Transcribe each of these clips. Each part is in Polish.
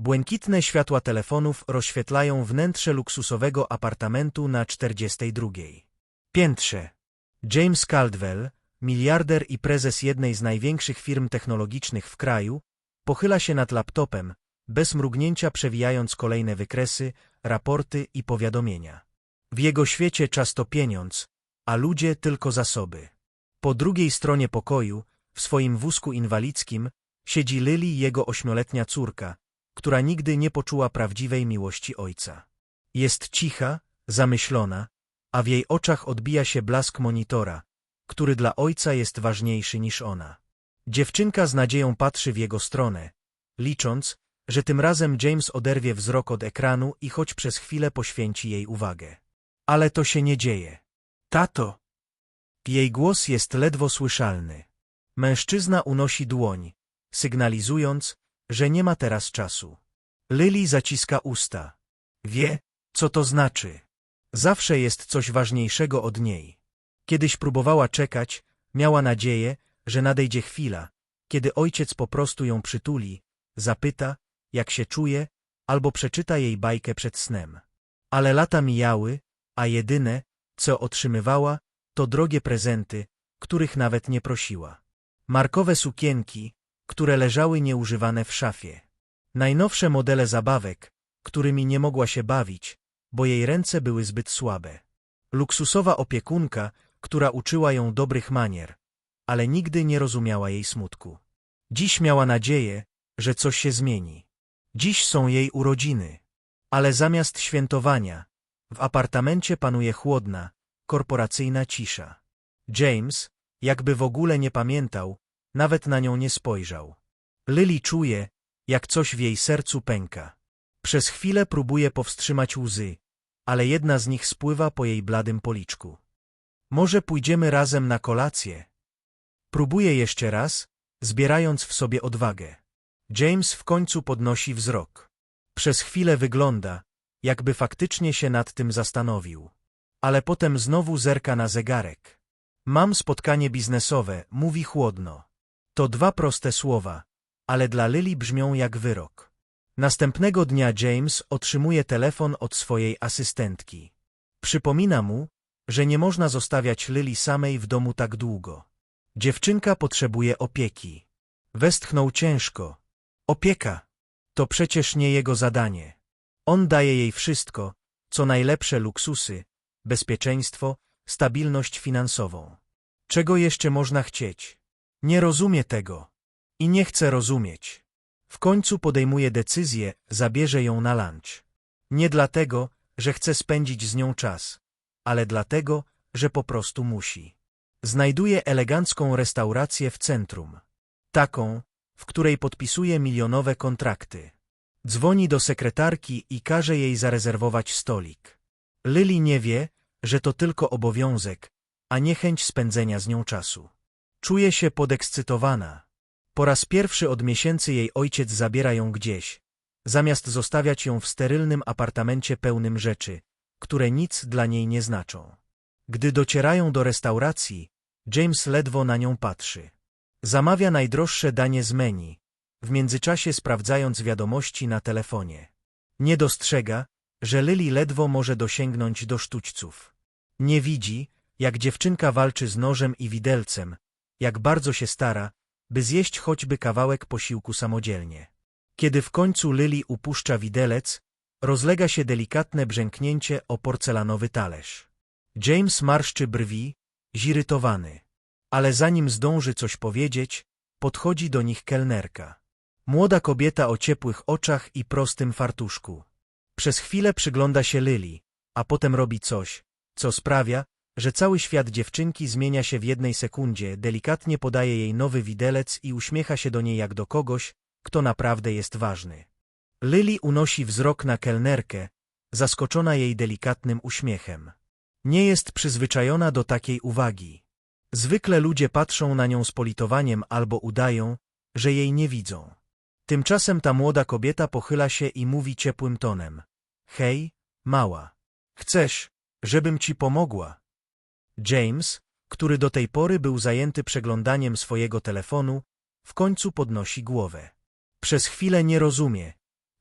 Błękitne światła telefonów rozświetlają wnętrze luksusowego apartamentu na 42. Piętrze. James Caldwell, miliarder i prezes jednej z największych firm technologicznych w kraju, pochyla się nad laptopem, bez mrugnięcia przewijając kolejne wykresy, raporty i powiadomienia. W jego świecie czas to pieniądz, a ludzie tylko zasoby. Po drugiej stronie pokoju, w swoim wózku inwalidzkim, siedzi Lily jego ośmioletnia córka, która nigdy nie poczuła prawdziwej miłości ojca. Jest cicha, zamyślona, a w jej oczach odbija się blask monitora, który dla ojca jest ważniejszy niż ona. Dziewczynka z nadzieją patrzy w jego stronę, licząc, że tym razem James oderwie wzrok od ekranu i choć przez chwilę poświęci jej uwagę. Ale to się nie dzieje. Tato! Jej głos jest ledwo słyszalny. Mężczyzna unosi dłoń, sygnalizując, że nie ma teraz czasu. Lily zaciska usta. Wie, co to znaczy. Zawsze jest coś ważniejszego od niej. Kiedyś próbowała czekać, miała nadzieję, że nadejdzie chwila, kiedy ojciec po prostu ją przytuli, zapyta, jak się czuje, albo przeczyta jej bajkę przed snem. Ale lata mijały, a jedyne, co otrzymywała, to drogie prezenty, których nawet nie prosiła. Markowe sukienki, które leżały nieużywane w szafie. Najnowsze modele zabawek, którymi nie mogła się bawić, bo jej ręce były zbyt słabe. Luksusowa opiekunka, która uczyła ją dobrych manier, ale nigdy nie rozumiała jej smutku. Dziś miała nadzieję, że coś się zmieni. Dziś są jej urodziny, ale zamiast świętowania, w apartamencie panuje chłodna, korporacyjna cisza. James, jakby w ogóle nie pamiętał, nawet na nią nie spojrzał. Lily czuje, jak coś w jej sercu pęka. Przez chwilę próbuje powstrzymać łzy, ale jedna z nich spływa po jej bladym policzku. Może pójdziemy razem na kolację? Próbuje jeszcze raz, zbierając w sobie odwagę. James w końcu podnosi wzrok. Przez chwilę wygląda, jakby faktycznie się nad tym zastanowił. Ale potem znowu zerka na zegarek. Mam spotkanie biznesowe, mówi chłodno. To dwa proste słowa, ale dla Lily brzmią jak wyrok. Następnego dnia James otrzymuje telefon od swojej asystentki. Przypomina mu, że nie można zostawiać Lily samej w domu tak długo. Dziewczynka potrzebuje opieki. Westchnął ciężko. Opieka. To przecież nie jego zadanie. On daje jej wszystko, co najlepsze luksusy, bezpieczeństwo, stabilność finansową. Czego jeszcze można chcieć? Nie rozumie tego. I nie chce rozumieć. W końcu podejmuje decyzję, zabierze ją na lunch. Nie dlatego, że chce spędzić z nią czas, ale dlatego, że po prostu musi. Znajduje elegancką restaurację w centrum. Taką, w której podpisuje milionowe kontrakty. Dzwoni do sekretarki i każe jej zarezerwować stolik. Lily nie wie, że to tylko obowiązek, a nie chęć spędzenia z nią czasu. Czuje się podekscytowana. Po raz pierwszy od miesięcy jej ojciec zabiera ją gdzieś, zamiast zostawiać ją w sterylnym apartamencie pełnym rzeczy, które nic dla niej nie znaczą. Gdy docierają do restauracji, James ledwo na nią patrzy. Zamawia najdroższe danie z menu, w międzyczasie sprawdzając wiadomości na telefonie. Nie dostrzega, że Lily ledwo może dosięgnąć do sztućców. Nie widzi, jak dziewczynka walczy z nożem i widelcem, jak bardzo się stara, by zjeść choćby kawałek posiłku samodzielnie. Kiedy w końcu Lily upuszcza widelec, rozlega się delikatne brzęknięcie o porcelanowy talerz. James marszczy brwi, zirytowany. Ale zanim zdąży coś powiedzieć, podchodzi do nich kelnerka. Młoda kobieta o ciepłych oczach i prostym fartuszku. Przez chwilę przygląda się Lily, a potem robi coś, co sprawia, że cały świat dziewczynki zmienia się w jednej sekundzie, delikatnie podaje jej nowy widelec i uśmiecha się do niej jak do kogoś, kto naprawdę jest ważny. Lily unosi wzrok na kelnerkę, zaskoczona jej delikatnym uśmiechem. Nie jest przyzwyczajona do takiej uwagi. Zwykle ludzie patrzą na nią z politowaniem albo udają, że jej nie widzą. Tymczasem ta młoda kobieta pochyla się i mówi ciepłym tonem. Hej, mała. Chcesz, żebym ci pomogła? James, który do tej pory był zajęty przeglądaniem swojego telefonu, w końcu podnosi głowę. Przez chwilę nie rozumie,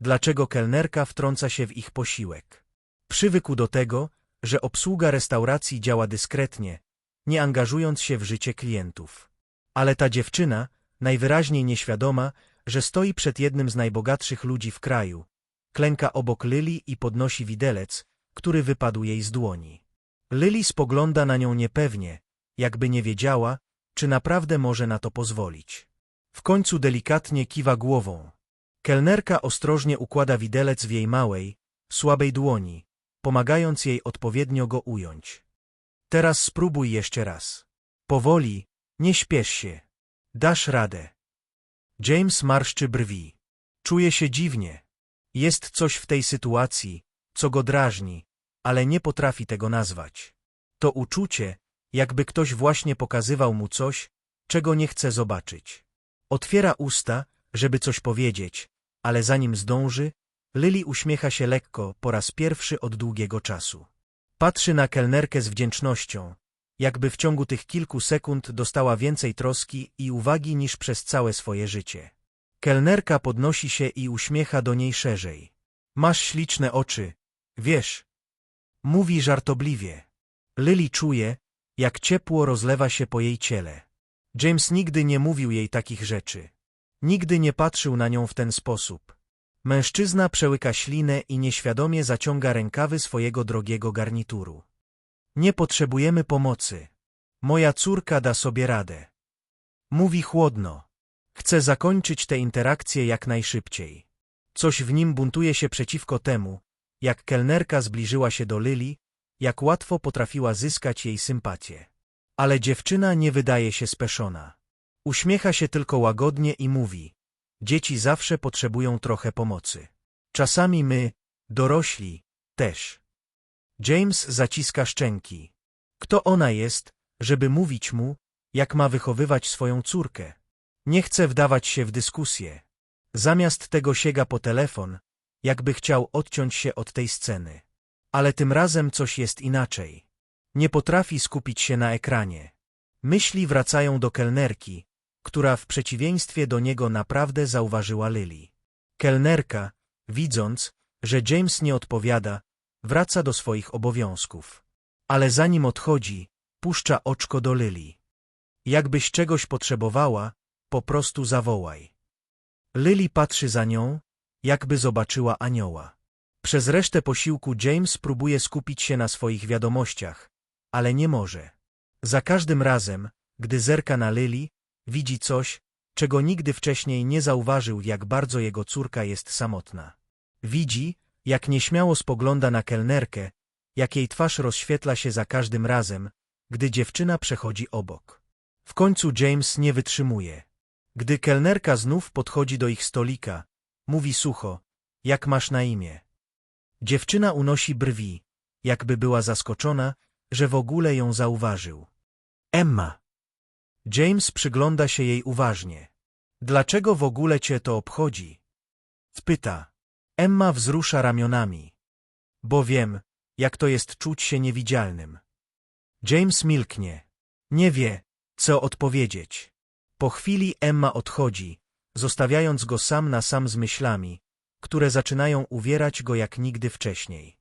dlaczego kelnerka wtrąca się w ich posiłek. Przywykł do tego, że obsługa restauracji działa dyskretnie, nie angażując się w życie klientów. Ale ta dziewczyna, najwyraźniej nieświadoma, że stoi przed jednym z najbogatszych ludzi w kraju, klęka obok Lili i podnosi widelec, który wypadł jej z dłoni. Lili spogląda na nią niepewnie, jakby nie wiedziała, czy naprawdę może na to pozwolić. W końcu delikatnie kiwa głową. Kelnerka ostrożnie układa widelec w jej małej, słabej dłoni, pomagając jej odpowiednio go ująć. Teraz spróbuj jeszcze raz. Powoli, nie śpiesz się. Dasz radę. James marszczy brwi. Czuje się dziwnie. Jest coś w tej sytuacji, co go drażni, ale nie potrafi tego nazwać. To uczucie, jakby ktoś właśnie pokazywał mu coś, czego nie chce zobaczyć. Otwiera usta, żeby coś powiedzieć, ale zanim zdąży, Lily uśmiecha się lekko po raz pierwszy od długiego czasu. Patrzy na kelnerkę z wdzięcznością, jakby w ciągu tych kilku sekund dostała więcej troski i uwagi niż przez całe swoje życie. Kelnerka podnosi się i uśmiecha do niej szerzej. Masz śliczne oczy, wiesz. Mówi żartobliwie. Lily czuje, jak ciepło rozlewa się po jej ciele. James nigdy nie mówił jej takich rzeczy. Nigdy nie patrzył na nią w ten sposób. Mężczyzna przełyka ślinę i nieświadomie zaciąga rękawy swojego drogiego garnituru. Nie potrzebujemy pomocy. Moja córka da sobie radę. Mówi chłodno. Chce zakończyć tę interakcję jak najszybciej. Coś w nim buntuje się przeciwko temu, jak kelnerka zbliżyła się do Lili, jak łatwo potrafiła zyskać jej sympatię. Ale dziewczyna nie wydaje się speszona. Uśmiecha się tylko łagodnie i mówi: Dzieci zawsze potrzebują trochę pomocy. Czasami my, dorośli, też. James zaciska szczęki. Kto ona jest, żeby mówić mu, jak ma wychowywać swoją córkę? Nie chce wdawać się w dyskusję. Zamiast tego sięga po telefon, jakby chciał odciąć się od tej sceny. Ale tym razem coś jest inaczej. Nie potrafi skupić się na ekranie. Myśli wracają do kelnerki, która w przeciwieństwie do niego naprawdę zauważyła Lily. Kelnerka, widząc, że James nie odpowiada, wraca do swoich obowiązków. Ale zanim odchodzi, puszcza oczko do Lily. Jakbyś czegoś potrzebowała, po prostu zawołaj. Lily patrzy za nią, jakby zobaczyła anioła. Przez resztę posiłku James próbuje skupić się na swoich wiadomościach, ale nie może. Za każdym razem, gdy zerka na Lily, widzi coś, czego nigdy wcześniej nie zauważył, jak bardzo jego córka jest samotna. Widzi, jak nieśmiało spogląda na kelnerkę, jak jej twarz rozświetla się za każdym razem, gdy dziewczyna przechodzi obok. W końcu James nie wytrzymuje. Gdy kelnerka znów podchodzi do ich stolika, mówi sucho, jak masz na imię. Dziewczyna unosi brwi, jakby była zaskoczona, że w ogóle ją zauważył. Emma. James przygląda się jej uważnie. Dlaczego w ogóle cię to obchodzi? Spyta. Emma wzrusza ramionami. Bo wiem, jak to jest czuć się niewidzialnym. James milknie. Nie wie, co odpowiedzieć. Po chwili Emma odchodzi, zostawiając go sam na sam z myślami, które zaczynają uwierać go jak nigdy wcześniej.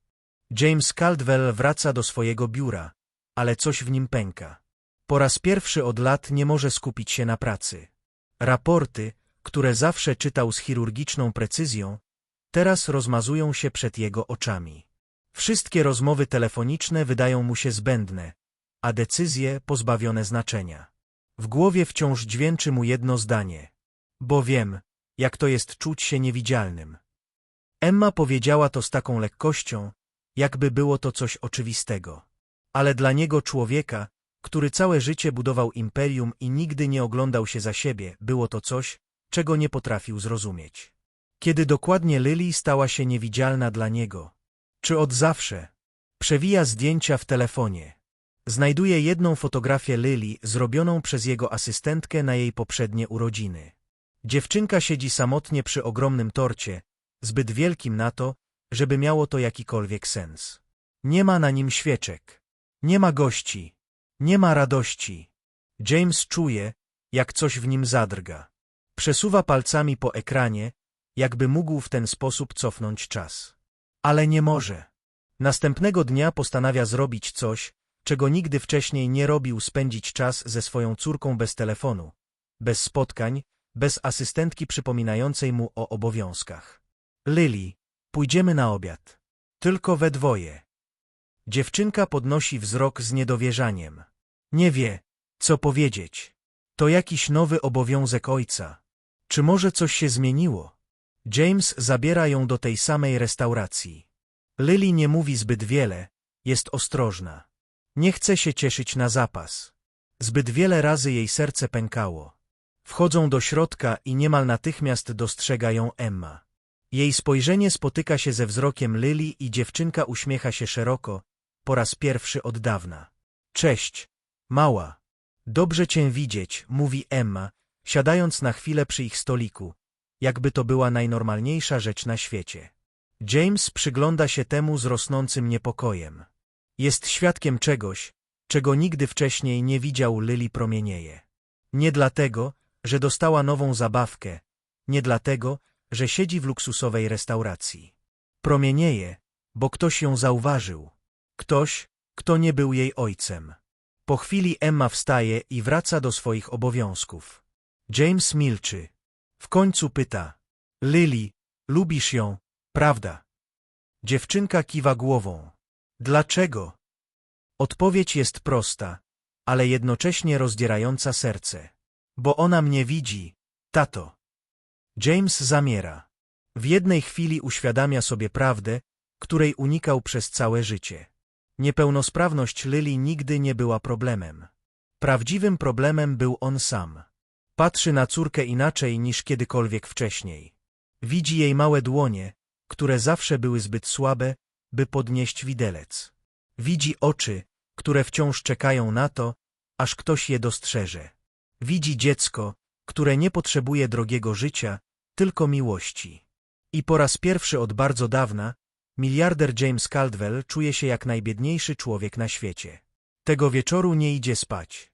James Caldwell wraca do swojego biura, ale coś w nim pęka. Po raz pierwszy od lat nie może skupić się na pracy. Raporty, które zawsze czytał z chirurgiczną precyzją, teraz rozmazują się przed jego oczami. Wszystkie rozmowy telefoniczne wydają mu się zbędne, a decyzje pozbawione znaczenia. W głowie wciąż dźwięczy mu jedno zdanie. Bo wiem, jak to jest czuć się niewidzialnym. Emma powiedziała to z taką lekkością, jakby było to coś oczywistego. Ale dla niego człowieka, który całe życie budował imperium i nigdy nie oglądał się za siebie, było to coś, czego nie potrafił zrozumieć. Kiedy dokładnie Lily stała się niewidzialna dla niego? Czy od zawsze? Przewija zdjęcia w telefonie. Znajduje jedną fotografię Lily zrobioną przez jego asystentkę na jej poprzednie urodziny. Dziewczynka siedzi samotnie przy ogromnym torcie, zbyt wielkim na to, żeby miało to jakikolwiek sens. Nie ma na nim świeczek. Nie ma gości. Nie ma radości. James czuje, jak coś w nim zadrga. Przesuwa palcami po ekranie, jakby mógł w ten sposób cofnąć czas. Ale nie może. Następnego dnia postanawia zrobić coś, czego nigdy wcześniej nie robił spędzić czas ze swoją córką bez telefonu, bez spotkań, bez asystentki przypominającej mu o obowiązkach. Lily, pójdziemy na obiad. Tylko we dwoje. Dziewczynka podnosi wzrok z niedowierzaniem. Nie wie, co powiedzieć. To jakiś nowy obowiązek ojca. Czy może coś się zmieniło? James zabiera ją do tej samej restauracji. Lily nie mówi zbyt wiele, jest ostrożna. Nie chce się cieszyć na zapas. Zbyt wiele razy jej serce pękało. Wchodzą do środka i niemal natychmiast dostrzega ją Emma. Jej spojrzenie spotyka się ze wzrokiem Lily i dziewczynka uśmiecha się szeroko, po raz pierwszy od dawna. Cześć, mała. Dobrze cię widzieć, mówi Emma, siadając na chwilę przy ich stoliku, jakby to była najnormalniejsza rzecz na świecie. James przygląda się temu z rosnącym niepokojem. Jest świadkiem czegoś, czego nigdy wcześniej nie widział Lily promienieje. Nie dlatego, że dostała nową zabawkę, nie dlatego, że siedzi w luksusowej restauracji. Promienieje, bo ktoś ją zauważył. Ktoś, kto nie był jej ojcem. Po chwili Emma wstaje i wraca do swoich obowiązków. James milczy. W końcu pyta. Lily, lubisz ją, prawda? Dziewczynka kiwa głową. Dlaczego? Odpowiedź jest prosta, ale jednocześnie rozdzierająca serce. Bo ona mnie widzi, tato. James zamiera. W jednej chwili uświadamia sobie prawdę, której unikał przez całe życie. Niepełnosprawność Lily nigdy nie była problemem. Prawdziwym problemem był on sam. Patrzy na córkę inaczej niż kiedykolwiek wcześniej. Widzi jej małe dłonie, które zawsze były zbyt słabe, by podnieść widelec. Widzi oczy, które wciąż czekają na to, aż ktoś je dostrzeże. Widzi dziecko, które nie potrzebuje drogiego życia, tylko miłości. I po raz pierwszy od bardzo dawna miliarder James Caldwell czuje się jak najbiedniejszy człowiek na świecie. Tego wieczoru nie idzie spać.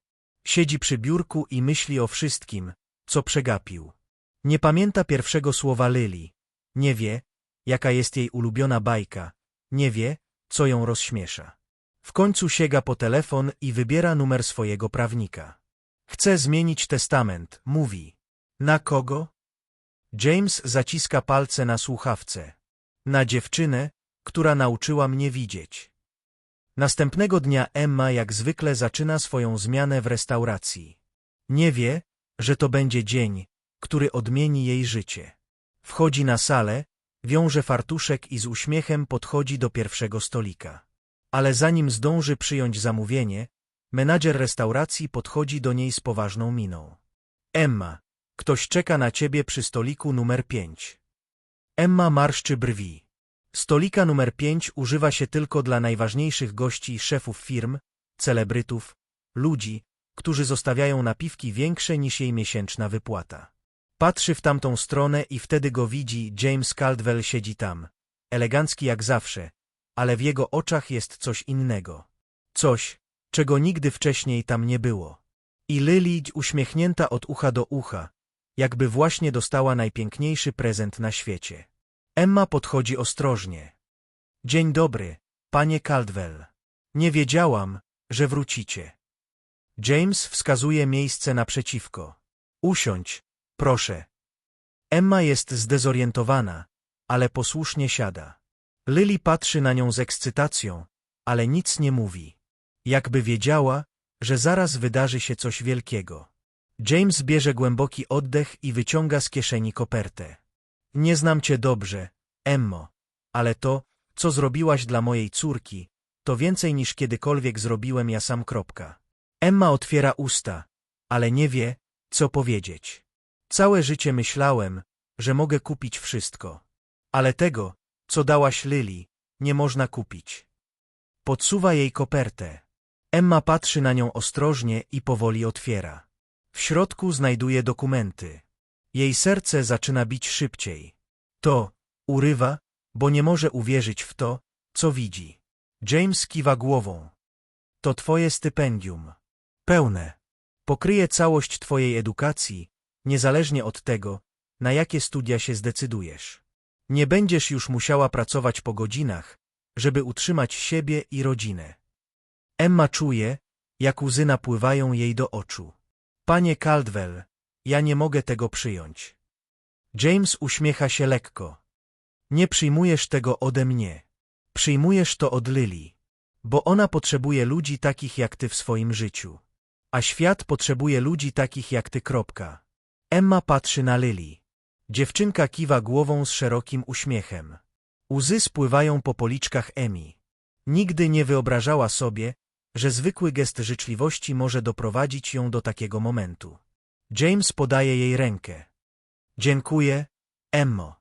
Siedzi przy biurku i myśli o wszystkim, co przegapił. Nie pamięta pierwszego słowa Lily. Nie wie, jaka jest jej ulubiona bajka. Nie wie, co ją rozśmiesza. W końcu sięga po telefon i wybiera numer swojego prawnika. Chce zmienić testament, mówi. Na kogo? James zaciska palce na słuchawce. Na dziewczynę, która nauczyła mnie widzieć. Następnego dnia Emma jak zwykle zaczyna swoją zmianę w restauracji. Nie wie, że to będzie dzień, który odmieni jej życie. Wchodzi na salę, wiąże fartuszek i z uśmiechem podchodzi do pierwszego stolika. Ale zanim zdąży przyjąć zamówienie, menadżer restauracji podchodzi do niej z poważną miną. Emma, ktoś czeka na ciebie przy stoliku numer pięć. Emma marszczy brwi. Stolika numer 5 używa się tylko dla najważniejszych gości i szefów firm, celebrytów, ludzi, którzy zostawiają napiwki większe niż jej miesięczna wypłata. Patrzy w tamtą stronę i wtedy go widzi, James Caldwell siedzi tam, elegancki jak zawsze, ale w jego oczach jest coś innego. Coś, czego nigdy wcześniej tam nie było. I Lily uśmiechnięta od ucha do ucha, jakby właśnie dostała najpiękniejszy prezent na świecie. Emma podchodzi ostrożnie. Dzień dobry, panie Caldwell. Nie wiedziałam, że wrócicie. James wskazuje miejsce naprzeciwko. Usiądź, proszę. Emma jest zdezorientowana, ale posłusznie siada. Lily patrzy na nią z ekscytacją, ale nic nie mówi. Jakby wiedziała, że zaraz wydarzy się coś wielkiego. James bierze głęboki oddech i wyciąga z kieszeni kopertę. Nie znam cię dobrze, Emmo, ale to, co zrobiłaś dla mojej córki, to więcej niż kiedykolwiek zrobiłem ja sam. Kropka. Emma otwiera usta, ale nie wie, co powiedzieć. Całe życie myślałem, że mogę kupić wszystko. Ale tego, co dałaś Lily, nie można kupić. Podsuwa jej kopertę. Emma patrzy na nią ostrożnie i powoli otwiera. W środku znajduje dokumenty. Jej serce zaczyna bić szybciej. To, urywa, bo nie może uwierzyć w to, co widzi. James kiwa głową. To twoje stypendium. Pełne. Pokryje całość twojej edukacji, niezależnie od tego, na jakie studia się zdecydujesz. Nie będziesz już musiała pracować po godzinach, żeby utrzymać siebie i rodzinę. Emma czuje, jak łzy napływają jej do oczu. Panie Caldwell, ja nie mogę tego przyjąć. James uśmiecha się lekko. Nie przyjmujesz tego ode mnie. Przyjmujesz to od Lily. Bo ona potrzebuje ludzi takich jak ty w swoim życiu. A świat potrzebuje ludzi takich jak ty. Kropka. Emma patrzy na Lily. Dziewczynka kiwa głową z szerokim uśmiechem. Łzy spływają po policzkach Emi. Nigdy nie wyobrażała sobie, że zwykły gest życzliwości może doprowadzić ją do takiego momentu. James podaje jej rękę. Dziękuję, Emmo.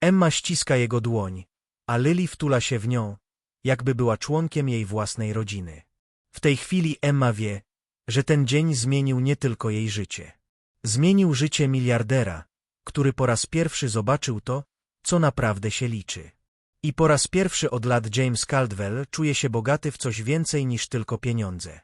Emma ściska jego dłoń, a Lily wtula się w nią, jakby była członkiem jej własnej rodziny. W tej chwili Emma wie, że ten dzień zmienił nie tylko jej życie. Zmienił życie miliardera, który po raz pierwszy zobaczył to, co naprawdę się liczy. I po raz pierwszy od lat James Caldwell czuje się bogaty w coś więcej niż tylko pieniądze.